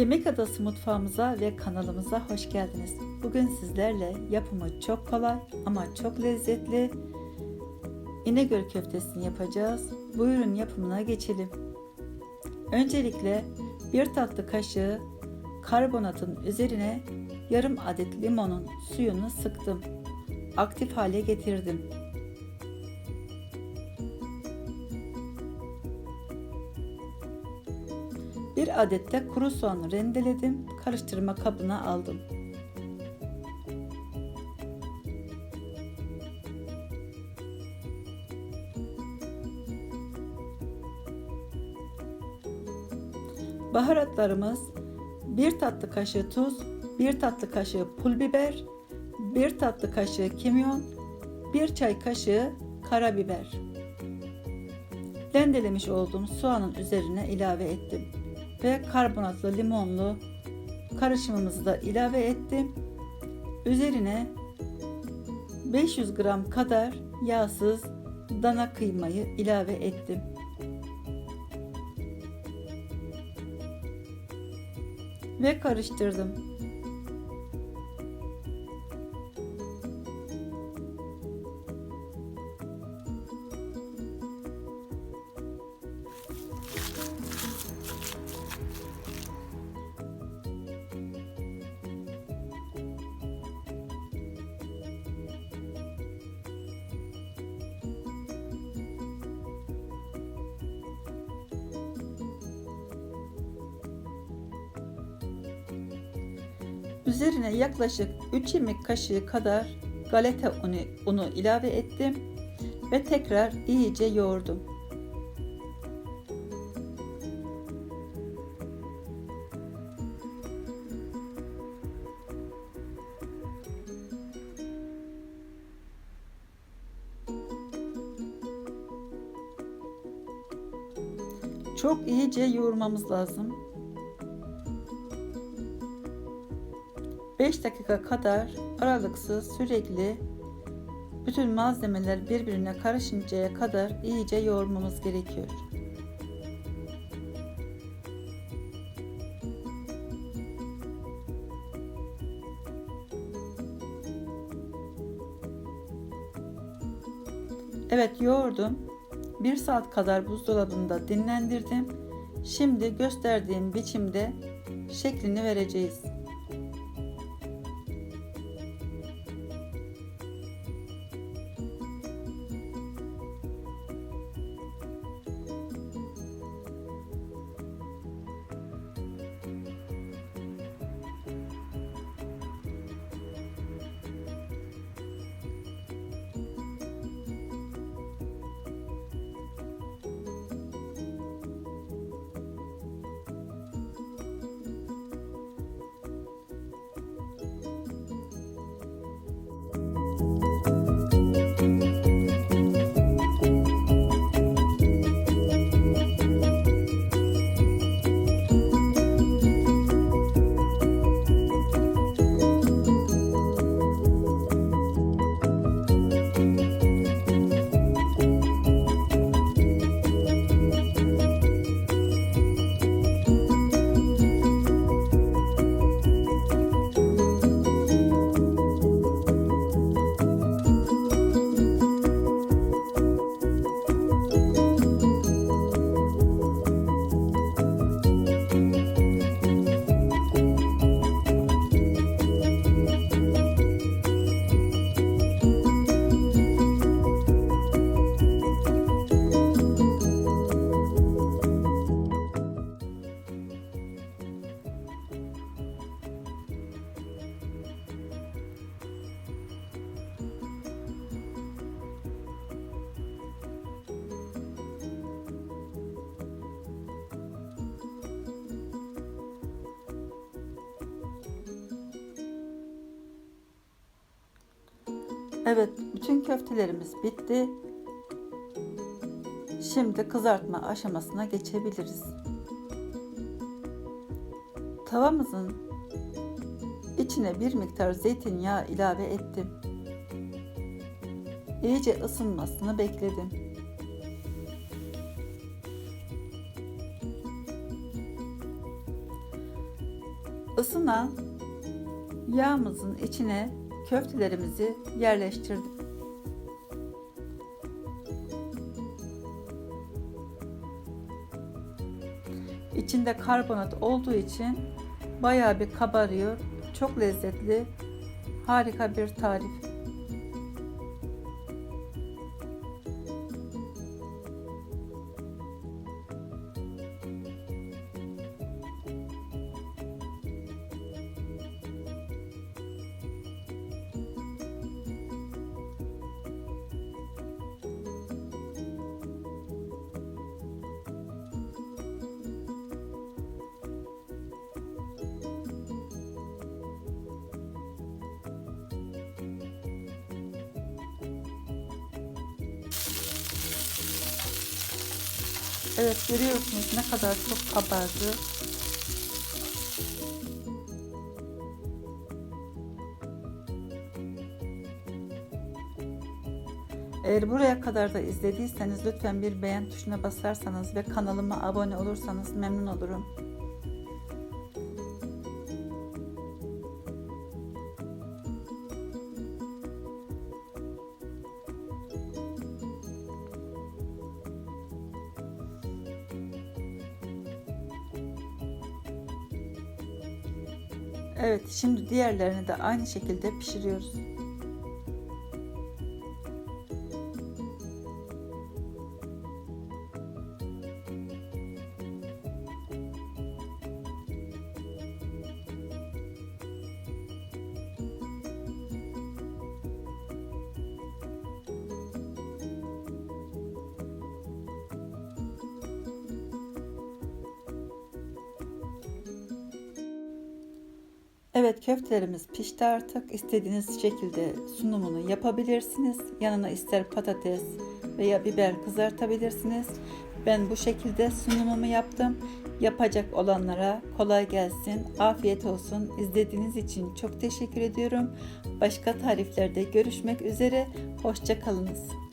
Yemek Adası mutfağımıza ve kanalımıza hoş geldiniz. Bugün sizlerle yapımı çok kolay ama çok lezzetli İnegöl köftesini yapacağız. Buyurun yapımına geçelim. Öncelikle bir tatlı kaşığı karbonatın üzerine yarım adet limonun suyunu sıktım. Aktif hale getirdim. Bir adet de kuru soğanı rendeledim. Karıştırma kabına aldım. Baharatlarımız 1 tatlı kaşığı tuz, 1 tatlı kaşığı pul biber, 1 tatlı kaşığı kimyon, 1 çay kaşığı karabiber. Rendelemiş olduğum soğanın üzerine ilave ettim ve karbonatlı limonlu karışımımızı da ilave ettim. Üzerine 500 gram kadar yağsız dana kıymayı ilave ettim. Ve karıştırdım. Üzerine yaklaşık 3 yemek kaşığı kadar galeta unu, unu ilave ettim ve tekrar iyice yoğurdum. Çok iyice yoğurmamız lazım. 5 dakika kadar aralıksız sürekli bütün malzemeler birbirine karışıncaya kadar iyice yoğurmamız gerekiyor. Evet yoğurdum. 1 saat kadar buzdolabında dinlendirdim. Şimdi gösterdiğim biçimde şeklini vereceğiz. Evet, bütün köftelerimiz bitti. Şimdi kızartma aşamasına geçebiliriz. Tavamızın içine bir miktar zeytinyağı ilave ettim. İyice ısınmasını bekledim. Isınan yağımızın içine köftelerimizi yerleştirdim. İçinde karbonat olduğu için bayağı bir kabarıyor. Çok lezzetli, harika bir tarif. Evet görüyorsunuz ne kadar çok kabardı. Eğer buraya kadar da izlediyseniz lütfen bir beğen tuşuna basarsanız ve kanalıma abone olursanız memnun olurum. Evet, şimdi diğerlerini de aynı şekilde pişiriyoruz. Evet köftelerimiz pişti artık. İstediğiniz şekilde sunumunu yapabilirsiniz. Yanına ister patates veya biber kızartabilirsiniz. Ben bu şekilde sunumumu yaptım. Yapacak olanlara kolay gelsin, afiyet olsun. İzlediğiniz için çok teşekkür ediyorum. Başka tariflerde görüşmek üzere. Hoşçakalınız.